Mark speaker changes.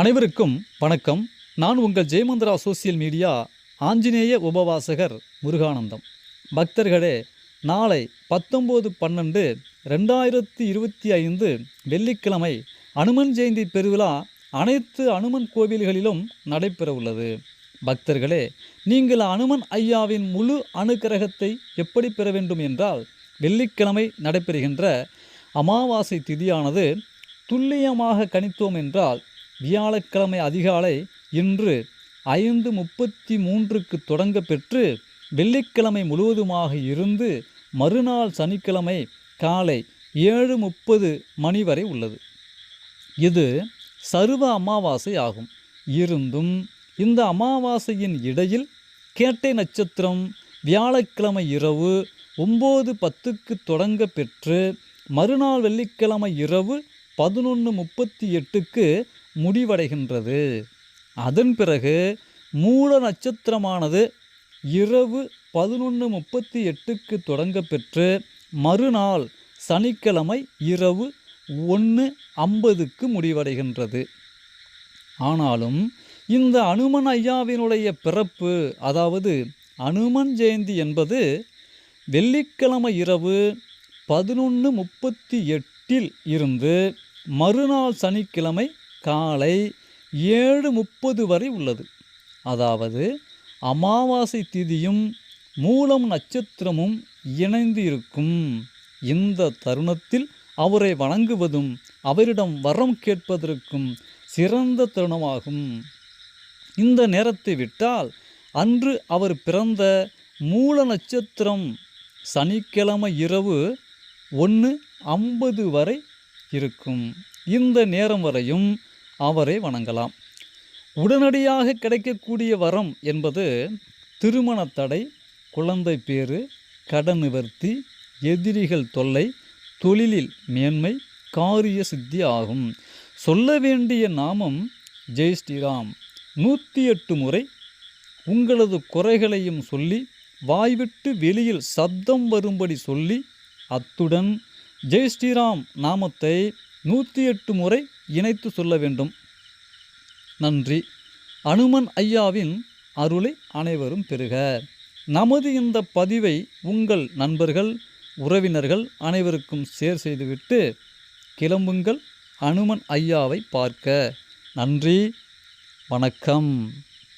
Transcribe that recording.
Speaker 1: அனைவருக்கும் வணக்கம். நான் உங்கள் ஜெயமந்திரா சோசியல் மீடியா ஆஞ்சநேய உபவாசகர் முருகானந்தம். பக்தர்களே நாளை பத்தொம்போது பன்னெண்டு ரெண்டாயிரத்தி இருபத்தி ஐந்து வெள்ளிக்கிழமை அனுமன் ஜெயந்தி பெருவிழா அனைத்து அனுமன் கோவில்களிலும் நடைபெற உள்ளது பக்தர்களே நீங்கள் அனுமன் ஐயாவின் முழு அனுக்கிரகத்தை எப்படி பெற வேண்டும் என்றால் வெள்ளிக்கிழமை நடைபெறுகின்ற அமாவாசை திதியானது துல்லியமாக கணித்தோம் என்றால் வியாழக்கிழமை அதிகாலை இன்று ஐந்து முப்பத்தி மூன்றுக்கு தொடங்க பெற்று வெள்ளிக்கிழமை முழுவதுமாக இருந்து மறுநாள் சனிக்கிழமை காலை ஏழு முப்பது மணி வரை உள்ளது. இது சர்வ அமாவாசை ஆகும். இருந்தும் இந்த அமாவாசையின் இடையில் கேட்டை நட்சத்திரம் வியாழக்கிழமை இரவு ஒம்பது பத்துக்கு தொடங்க பெற்று மறுநாள் வெள்ளிக்கிழமை இரவு பதினொன்று முப்பத்தி எட்டுக்கு முடிவடைகின்றது. அதன் பிறகு மூல நட்சத்திரமானது இரவு பதினொன்று முப்பத்தி எட்டுக்கு தொடங்க பெற்று மறுநாள் சனிக்கிழமை இரவு ஒன்று ஐம்பதுக்கு முடிவடைகின்றது. ஆனாலும் இந்த அனுமன் ஐயாவினுடைய பிறப்பு அதாவது அனுமன் ஜெயந்தி என்பது வெள்ளிக்கிழமை இரவு பதினொன்று முப்பத்தி எட்டில் இருந்து மறுநாள் சனிக்கிழமை காலை ஏழு முப்பது வரை உள்ளது. அதாவது அமாவாசை திதியும் மூலம் நட்சத்திரமும் இணைந்து இருக்கும் இந்த தருணத்தில் அவரை வணங்குவதும் அவரிடம் வரம் கேட்பதற்கும் சிறந்த தருணமாகும். இந்த நேரத்தை விட்டால் அன்று அவர் பிறந்த மூல நட்சத்திரம் சனிக்கிழமை இரவு ஒன்று ஐம்பது வரை இருக்கும். இந்த நேரம் வரையும் அவரை வணங்கலாம். உடனடியாக கிடைக்கக்கூடிய வரம் என்பது திருமண தடை குழந்தை பேறு கடன் நிவர்த்தி எதிரிகள் தொல்லை தொழிலில் மேன்மை காரிய சித்தி ஆகும். சொல்ல வேண்டிய நாமம் ஜெய் ஸ்ரீராம். நூற்றி எட்டு முறை உங்களது குறைகளையும் சொல்லி வாய்விட்டு வெளியில் சப்தம் வரும்படி சொல்லி அத்துடன் ஜெய் ஸ்ரீராம் நாமத்தை நூற்றி எட்டு முறை இணைத்து சொல்ல வேண்டும். நன்றி. அனுமன் ஐயாவின் அருளை அனைவரும் பெறுக. நமது இந்த பதிவை உங்கள் நண்பர்கள் உறவினர்கள் அனைவருக்கும் ஷேர் செய்துவிட்டு கிளம்புங்கள். அனுமன் ஐயாவை பார்க்க. நன்றி. வணக்கம்.